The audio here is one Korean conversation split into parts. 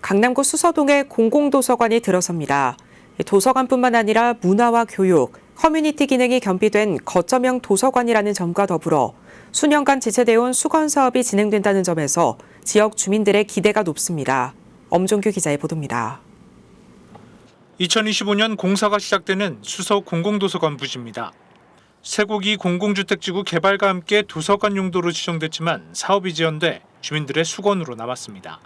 강남구 수서동에 공공도서관이 들어섭니다. 도서관뿐만 아니라 문화와 교육, 커뮤니티 기능이 겸비된 거점형 도서관이라는 점과 더불어 수년간 지체되어 수건 사업이 진행된다는 점에서 지역 주민들의 기대가 높습니다. 엄종규 기자의 보도입니다. 2025년 공사가 시작되는 수서 공공도서관 부지입니다. 쇠고기 공공주택지구 개발과 함께 도서관 용도로 지정됐지만 사업이 지연돼 주민들의 수건으로 남았습니다.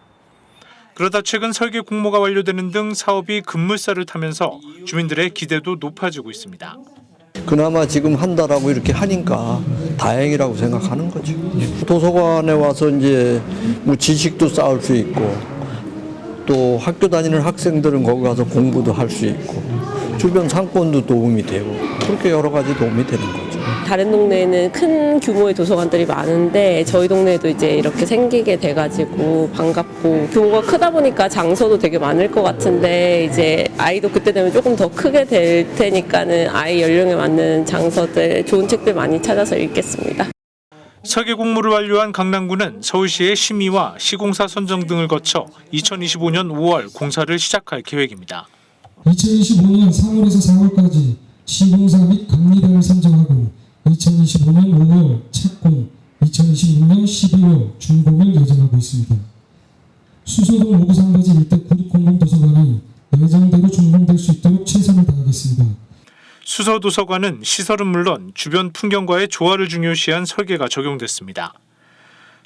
그러다 최근 설계 공모가 완료되는 등 사업이 급물살을 타면서 주민들의 기대도 높아지고 있습니다. 그나마 지금 한다라고 이렇게 하니까 다행이라고 생각하는 거죠. 도서관에 와서 이제 뭐 지식도 쌓을 수 있고 또 학교 다니는 학생들은 거기 가서 공부도 할 수 있고 주변 상권도 도움이 되고 그렇게 여러 가지 도움이 되는 거죠. 다른 동네에는 큰 규모의 도서관들이 많은데 저희 동네에도 이제 이렇게 생기게 돼가지고 반갑고 규모가 크다 보니까 장소도 되게 많을 것 같은데 이제 아이도 그때 되면 조금 더 크게 될 테니까는 아이 연령에 맞는 장소들 좋은 책들 많이 찾아서 읽겠습니다. 설계 공모를 완료한 강남구는 서울시의 심의와 시공사 선정 등을 거쳐 2025년 5월 공사를 시작할 계획입니다. 2025년 3월에서 4월까지 시공사 및 감리단을 선정하고 2025년 5월 착공, 2026년 12월 준공을 예정하고 있습니다. 수서동 오구상가지 일대 국립공공도서관이 예정대로 준공될 수 있도록 최선을 다하겠습니다. 수서 도서관은 시설은 물론 주변 풍경과의 조화를 중요시한 설계가 적용됐습니다.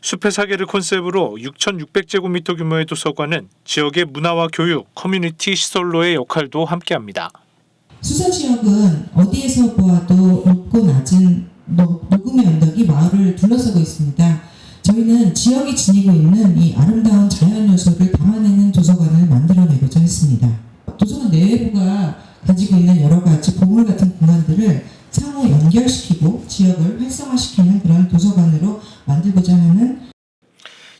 숲의 사계를 컨셉으로 6,600제곱미터 규모의 도서관은 지역의 문화와 교육, 커뮤니티 시설로의 역할도 함께합니다. 수서 지역은 어디에서 보아도 높고 낮은 녹- 녹음의 언덕이 마을을 둘러싸고 있습니다. 저희는 지역이 지니고 있는 이 아름다운 자연 요소를 담아내는 도서관을 만들어내고자 했습니다. 도서관 내부가 가지고 있는 여러 가지 보물 같은 공간들을 상호 연결시키고 지역을 활성화시키는 그런 도서관으로 만들고자 하는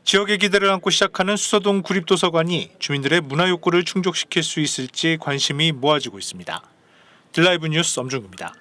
지역의 기대를 안고 시작하는 수서동 구립도서관이 주민들의 문화 욕구를 충족시킬 수 있을지 관심이 모아지고 있습니다. 들라이브 뉴스 엄중구입니다.